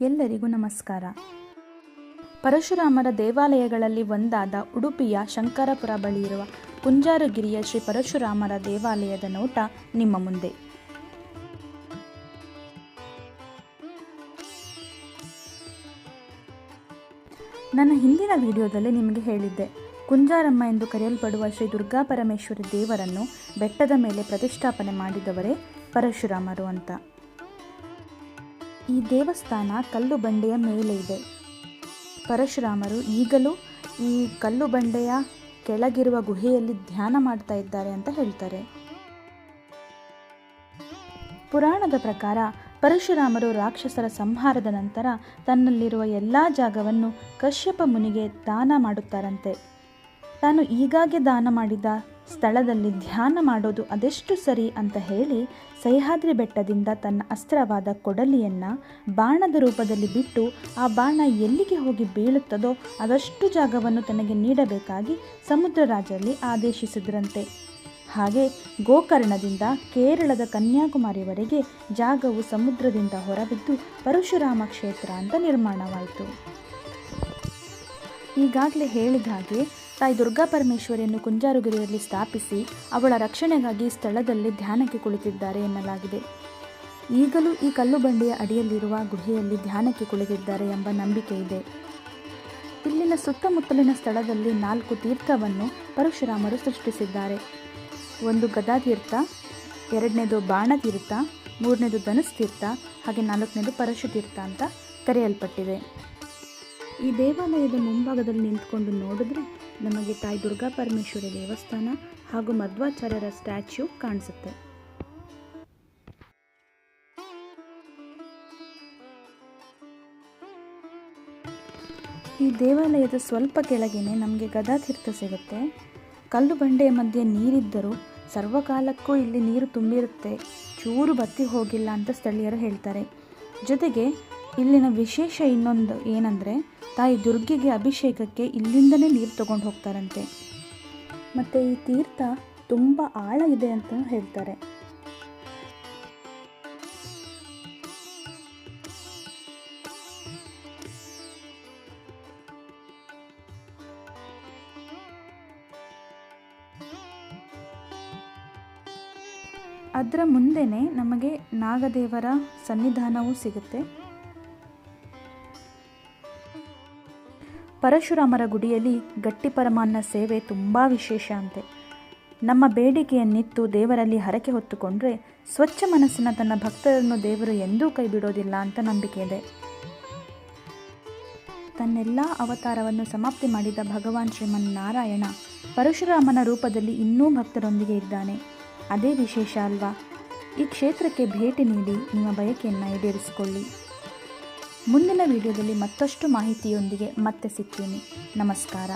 ಎಲ್ಲರಿಗೂ ನಮಸ್ಕಾರ. ಪರಶುರಾಮರ ದೇವಾಲಯಗಳಲ್ಲಿ ಒಂದಾದ ಉಡುಪಿಯ ಶಂಕರಪುರ ಬಳಿ ಇರುವ ಕುಂಜಾರುಗಿರಿಯ ಶ್ರೀ ಪರಶುರಾಮರ ದೇವಾಲಯದ ನೋಟ ನಿಮ್ಮ ಮುಂದೆ. ನನ್ನ ಹಿಂದಿನ ವಿಡಿಯೋದಲ್ಲಿ ನಿಮಗೆ ಹೇಳಿದ್ದೆ, ಕುಂಜಾರಮ್ಮ ಎಂದು ಕರೆಯಲ್ಪಡುವ ಶ್ರೀ ದುರ್ಗಾ ಪರಮೇಶ್ವರಿ ದೇವರನ್ನು ಬೆಟ್ಟದ ಮೇಲೆ ಪ್ರತಿಷ್ಠಾಪನೆ ಮಾಡಿದವರೇ ಪರಶುರಾಮರು ಅಂತ. ಈ ದೇವಸ್ಥಾನ ಕಲ್ಲು ಬಂಡೆಯ ಮೇಲೆ ಇದೆ. ಪರಶುರಾಮರು ಈಗಲೂ ಈ ಕಲ್ಲು ಬಂಡೆಯ ಕೆಳಗಿರುವ ಗುಹೆಯಲ್ಲಿ ಧ್ಯಾನ ಮಾಡ್ತಾ ಇದ್ದಾರೆ ಅಂತ ಹೇಳ್ತಾರೆ. ಪುರಾಣದ ಪ್ರಕಾರ ಪರಶುರಾಮರು ರಾಕ್ಷಸರ ಸಂಹಾರದ ನಂತರ ತನ್ನಲ್ಲಿರುವ ಎಲ್ಲ ಜಾಗವನ್ನು ಕಶ್ಯಪ ಮುನಿಗೆ ದಾನ ಮಾಡುತ್ತಾರಂತೆ. ತಾನು ಈಗಾಗೆ ದಾನ ಮಾಡಿದ ಸ್ಥಳದಲ್ಲಿ ಧ್ಯಾನ ಮಾಡೋದು ಅದೆಷ್ಟು ಸರಿ ಅಂತ ಹೇಳಿ ಸಹ್ಯಾದ್ರಿ ಬೆಟ್ಟದಿಂದ ತನ್ನ ಅಸ್ತ್ರವಾದ ಕೊಡಲಿಯನ್ನು ಬಾಣದ ರೂಪದಲ್ಲಿ ಬಿಟ್ಟು ಆ ಬಾಣ ಎಲ್ಲಿಗೆ ಹೋಗಿ ಬೀಳುತ್ತದೋ ಅದಷ್ಟು ಜಾಗವನ್ನು ತನಗೆ ನೀಡಬೇಕಾಗಿ ಸಮುದ್ರರಾಜಲ್ಲಿ ಆದೇಶಿಸಿದ್ರಂತೆ. ಹಾಗೆ ಗೋಕರ್ಣದಿಂದ ಕೇರಳದ ಕನ್ಯಾಕುಮಾರಿವರೆಗೆ ಜಾಗವು ಸಮುದ್ರದಿಂದ ಹೊರಬಿದ್ದು ಪರಶುರಾಮ ಕ್ಷೇತ್ರ ಅಂತ ನಿರ್ಮಾಣವಾಯಿತು. ಈಗಾಗಲೇ ಹೇಳಿದ ಹಾಗೆ ತಾಯಿ ದುರ್ಗಾ ಪರಮೇಶ್ವರಿಯನ್ನು ಕುಂಜಾರುಗಿರಿಯಲ್ಲಿ ಸ್ಥಾಪಿಸಿ ಅವಳ ರಕ್ಷಣೆಗಾಗಿ ಸ್ಥಳದಲ್ಲಿ ಧ್ಯಾನಕ್ಕೆ ಕುಳಿತಿದ್ದಾರೆ ಎನ್ನಲಾಗಿದೆ. ಈಗಲೂ ಈ ಕಲ್ಲು ಬಂಡೆಯ ಅಡಿಯಲ್ಲಿರುವ ಗುಹೆಯಲ್ಲಿ ಧ್ಯಾನಕ್ಕೆ ಕುಳಿತಿದ್ದಾರೆ ಎಂಬ ನಂಬಿಕೆ ಇದೆ. ಇಲ್ಲಿನ ಸುತ್ತಮುತ್ತಲಿನ ಸ್ಥಳದಲ್ಲಿ ನಾಲ್ಕು ತೀರ್ಥವನ್ನು ಪರಶುರಾಮರು ಸೃಷ್ಟಿಸಿದ್ದಾರೆ. ಒಂದು ಗದಾತೀರ್ಥ, ಎರಡನೇದು ಬಾಣತೀರ್ಥ, ಮೂರನೇದು ಧನುಸ್ತೀರ್ಥ, ಹಾಗೆ ನಾಲ್ಕನೇದು ಪರಶುತೀರ್ಥ ಅಂತ ಕರೆಯಲ್ಪಟ್ಟಿದೆ. ಈ ದೇವಾಲಯದ ಮುಂಭಾಗದಲ್ಲಿ ನಿಂತ್ಕೊಂಡು ನೋಡಿದ್ರೆ ನಮಗೆ ತಾಯಿ ದುರ್ಗಾ ಪರಮೇಶ್ವರಿ ದೇವಸ್ಥಾನ ಹಾಗೂ ಮಧ್ವಾಚಾರ್ಯರ ಸ್ಟ್ಯಾಚ್ಯೂ ಕಾಣಿಸುತ್ತೆ. ಈ ದೇವಾಲಯದ ಸ್ವಲ್ಪ ಕೆಳಗೇನೆ ನಮಗೆ ಗದಾತೀರ್ಥ ಸಿಗುತ್ತೆ. ಕಲ್ಲು ಬಂಡೆಯ ಮಧ್ಯೆ ನೀರಿದ್ದರೂ ಸರ್ವಕಾಲಕ್ಕೂ ಇಲ್ಲಿ ನೀರು ತುಂಬಿರುತ್ತೆ. ಚೂರು ಬತ್ತಿ ಹೋಗಿಲ್ಲ ಅಂತ ಸ್ಥಳೀಯರು ಹೇಳ್ತಾರೆ. ಜೊತೆಗೆ ಇಲ್ಲಿನ ವಿಶೇಷ ಇನ್ನೊಂದು ಏನಂದರೆ ತಾಯಿ ದುರ್ಗೆಗೆ ಅಭಿಷೇಕಕ್ಕೆ ಇಲ್ಲಿಂದನೇ ನೀರು ತಗೊಂಡು ಹೋಗ್ತಾರಂತೆ. ಮತ್ತು ಈ ತೀರ್ಥ ತುಂಬ ಆಳ ಇದೆ ಅಂತ ಹೇಳ್ತಾರೆ. ಅದರ ಮುಂದೆನೆ ನಮಗೆ ನಾಗದೇವರ ಸನ್ನಿಧಾನವೂ ಸಿಗುತ್ತೆ. ಪರಶುರಾಮರ ಗುಡಿಯಲ್ಲಿ ಗಟ್ಟಿ ಪರಮಾನ್ನ ಸೇವೆ ತುಂಬ ವಿಶೇಷ ಅಂತೆ. ನಮ್ಮ ಬೇಡಿಕೆಯನ್ನಿತ್ತು ದೇವರಲ್ಲಿ ಹರಕೆ ಹೊತ್ತುಕೊಂಡ್ರೆ ಸ್ವಚ್ಛ ಮನಸ್ಸಿನ ತನ್ನ ಭಕ್ತರನ್ನು ದೇವರು ಎಂದೂ ಕೈ ಬಿಡೋದಿಲ್ಲ ಅಂತ ನಂಬಿಕೆ ಇದೆ. ತನ್ನೆಲ್ಲ ಅವತಾರವನ್ನು ಸಮಾಪ್ತಿ ಮಾಡಿದ ಭಗವಾನ್ ಶ್ರೀಮನ್ ನಾರಾಯಣ ಪರಶುರಾಮನ ರೂಪದಲ್ಲಿ ಇನ್ನೂ ಭಕ್ತರೊಂದಿಗೆ ಇದ್ದಾನೆ. ಅದೇ ವಿಶೇಷ ಅಲ್ವಾ? ಈ ಕ್ಷೇತ್ರಕ್ಕೆ ಭೇಟಿ ನೀಡಿ ನಿಮ್ಮ ಬಯಕೆಯನ್ನು ಈಡೇರಿಸಿಕೊಳ್ಳಿ. ಮುಂದಿನ ವಿಡಿಯೋದಲ್ಲಿ ಮತ್ತಷ್ಟು ಮಾಹಿತಿಯೊಂದಿಗೆ ಮತ್ತೆ ಸಿಗ್ತೀನಿ. ನಮಸ್ಕಾರ.